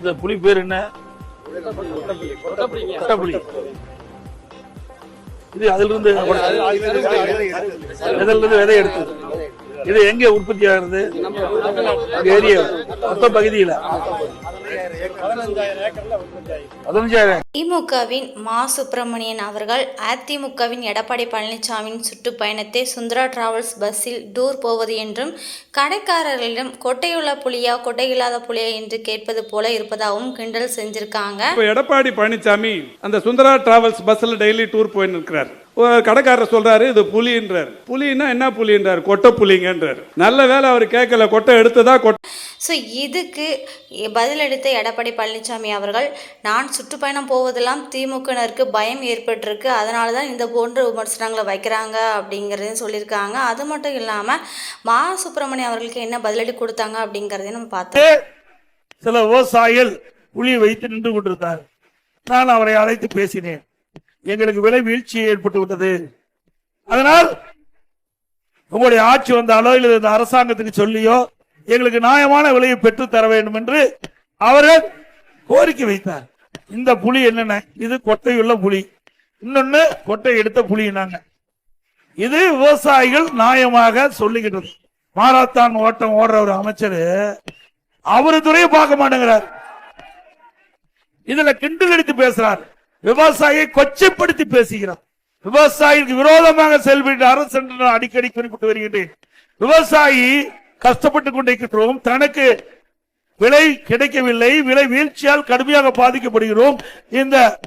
இந்த புலி பேர் என்ன? கொட்டப்புலி. இது அதிலிருந்து இதிலிருந்து விதை எடுத்தது? இது எங்க உற்பத்தி ஆகுறது? ஏரியா. மொத்த பகுதியில. திமுகவின் மா. சுப்பிரமணியன் அவர்கள் அதிமுகவின் எடப்பாடி பழனிசாமியின் சுற்றுப்பயணத்தை சுந்தரா டிராவல்ஸ் பஸ்ஸில் டூர் போவது என்றும் கடைக்காரர்களிடம் கொட்டையுள்ள புலியா கொட்டையில்லாத புலியா என்று கேட்பது போல இருப்பதாகவும் கிண்டல் செஞ்சிருக்காங்க. இப்போ எடப்பாடி பழனிசாமி அந்த சுந்தரா டிராவல்ஸ் பஸ்ஸில் டெய்லி டூர் போயின்னு இருக்கிறார். கடைக்காரர் சொல்றாரு இது புலின்றார். புலின்னா என்ன புலின்றார்? கொட்டை புலிங்கன்றார். நல்ல வேலை அவர் கேட்கல கொட்டை எடுத்ததா கொட்டை ஸோ இதுக்கு பதிலளித்த எடப்பாடி பழனிசாமி அவர்கள் நான் சுற்றுப்பயணம் போவதெல்லாம் திமுகவினருக்கு பயம் ஏற்பட்டிருக்கு அதனால தான் இந்த போன்ற விமர்சனங்களை வைக்கிறாங்க அப்படிங்கிறதையும் சொல்லியிருக்காங்க. அது மட்டும் இல்லாமல் மா சுப்பிரமணியம் அவர்களுக்கு என்ன பதிலடி கொடுத்தாங்க அப்படிங்கிறதையும் நம்ம பார்த்தோம். சில விவசாயிகள் புலி வைத்து நின்று கொண்டிருந்தார் நான் அவரை அழைத்து பேசினேன். எங்களுக்கு விலை வீழ்ச்சி ஏற்பட்டு விட்டது. அதனால் உங்களுடைய ஆட்சி வந்தாலோ இல்லை இந்த அரசாங்கத்துக்கு சொல்லியோ எங்களுக்கு நியாயமான விலையை பெற்று தர வேண்டும் என்று அவர்கள் கோரிக்கை வைத்தார். இந்த புலி என்னென்ன? இது கொட்டையுள்ள புலி. இன்னொன்னு கொட்டை எடுத்த புலினாங்க இது விவசாயிகள் நியாயமாக சொல்லிக்கிட்டு மாராத்தான் ஓட்டம் ஓடுற ஒரு அமைச்சர் அவரு துறையை பார்க்க மாட்டேங்கிறார். இதுல கிண்டல் எடுத்து பேசுறாரு. விவசாயியை கொச்சைப்படுத்தி பேசுகிறார். விவசாயிக்கு விரோதமாக செயல்பட்ட அரசு என்று நான் அடிக்கடி குறிப்பிட்டு வருகின்றேன். விவசாயி கஷ்டப்பட்டு கொண்டிருக்கிறோம். தனக்கு விலை கிடைக்கவில்லை. விலை வீழ்ச்சியால் கடுமையாக பாதிக்கப்படுகிறோம். இந்த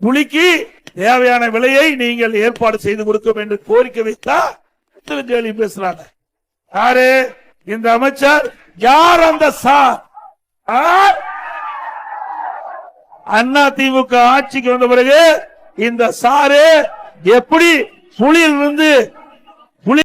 புலிக்கு தேவையான விலையை நீங்கள் ஏற்பாடு செய்து கொடுக்கும் என்று கோரிக்கை வைத்தா கேள்வி பேசுறாங்க. யாரு? இந்த அமைச்சர். யார் அந்த சார்? ஆ? அண்ணா திமுக ஆட்சிக்கு வந்த பிறகு இந்த சாரு எப்படி புலியிலிருந்து